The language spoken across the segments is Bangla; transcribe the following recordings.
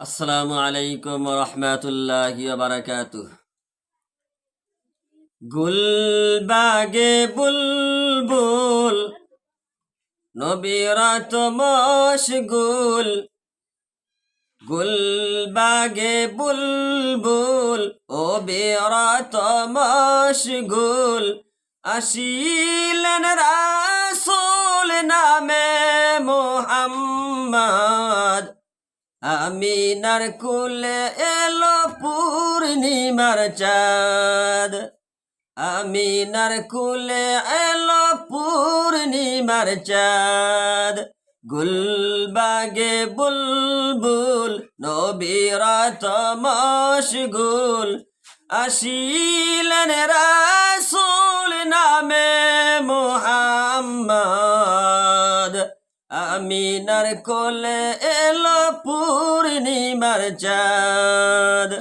আসসালামু আলাইকুম রহমতুল্লাহি বারাকাতু গুলবাগে বুলবুল নবীরাত মশগুল। গুলবাগে বুলবুল ও বেরাত মশগুল। আসিলেন রাসূল নামে মোহাম্মদ। আমিনার কুলে এলো পূর্ণিমার চাঁদ। আমিনার কুলে এলো পূর্ণিমার চাঁদ। গুলবাগে বুলবুল নবীরাত মশগুল আসিলেন রাসূল নামে মোহাম্মদ। আমিনার কোলে এলো চাঁদ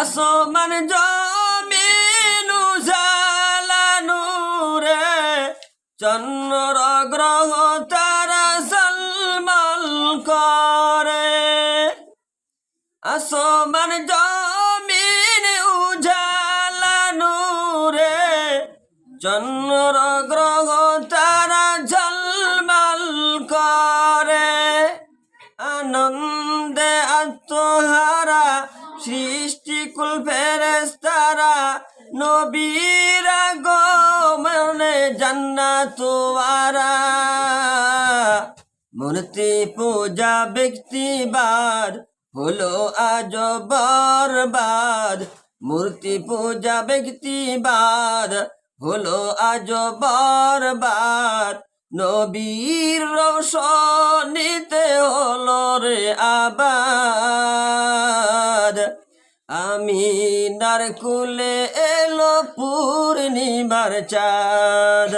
আসমান জমিন উজালা নূরে চন্দ্র গ্রহ তারা সলমল করে। আসমান জমিন উজালা নূরে চন্দ্র গ্রহ তারা আনন্দে আত্মহারা সৃষ্টিকুল ফেরেস্তারা নবীরা গো মনে জান্নাতুয়ারা। মূর্তি পূজা ব্যক্তিবাদ হলো আজ বরবাদ। মূর্তি পূজা ব্যক্তিবাদ হলো আজ বরবাদ। নবীর রোশনীতে হলো রে আবাদ। আমি নার কুলে এলো পূর্ণিমার চাঁদ।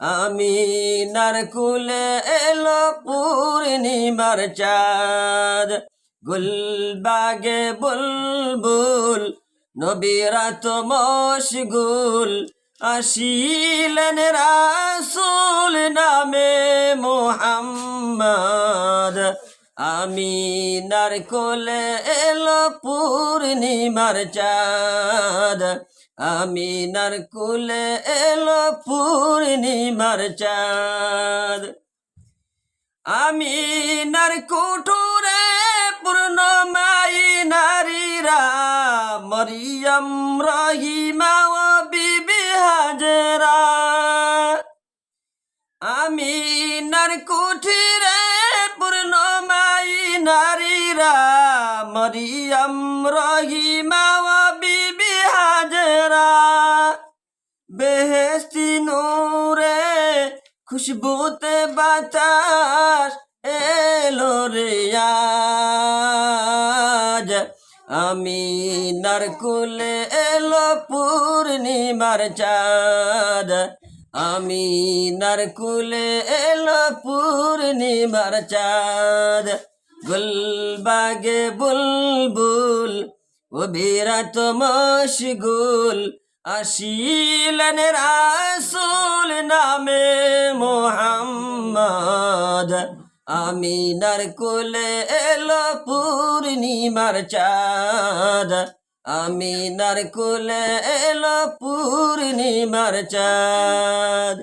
আমি নার কুলে এলো পূর্ণিমার চাঁদ। গুলবাগে বুলবুল নবীরাত মশগুল আসিলেন রাসূল নামে মোহাম্মদ। আমিনার কোলে এলো পূর্ণিমার চাঁদ। আমিনার কোলে এলো পূর্ণিমার চাঁদ। আমিনার কুঠুরে পূর্ণমাই নারীরা, মরিয়ম রহিমা ও বিবি হাজরা। আমিনার কুঠিরে পূর্ণমাই নারীরা মরিয়ম রহিমা বিবি হাজরা। বেহেস্তি নূরে খুশবুতে বাতাস এলো রে আজ। আমি নারকুলে এলো পূর্ণিমার চাঁদ। আমি নারকুলে এলো পূর্ণিমার চাঁদ। গুলবাগে বুলবুল ও বিরাট মশগুল আসিলেন রাসূল নামে মোহাম্মদ। আমিনার কোলে এলো পূর্ণিমার চাঁদ। আমিনার কোলে এলো পূর্ণিমার চাঁদ।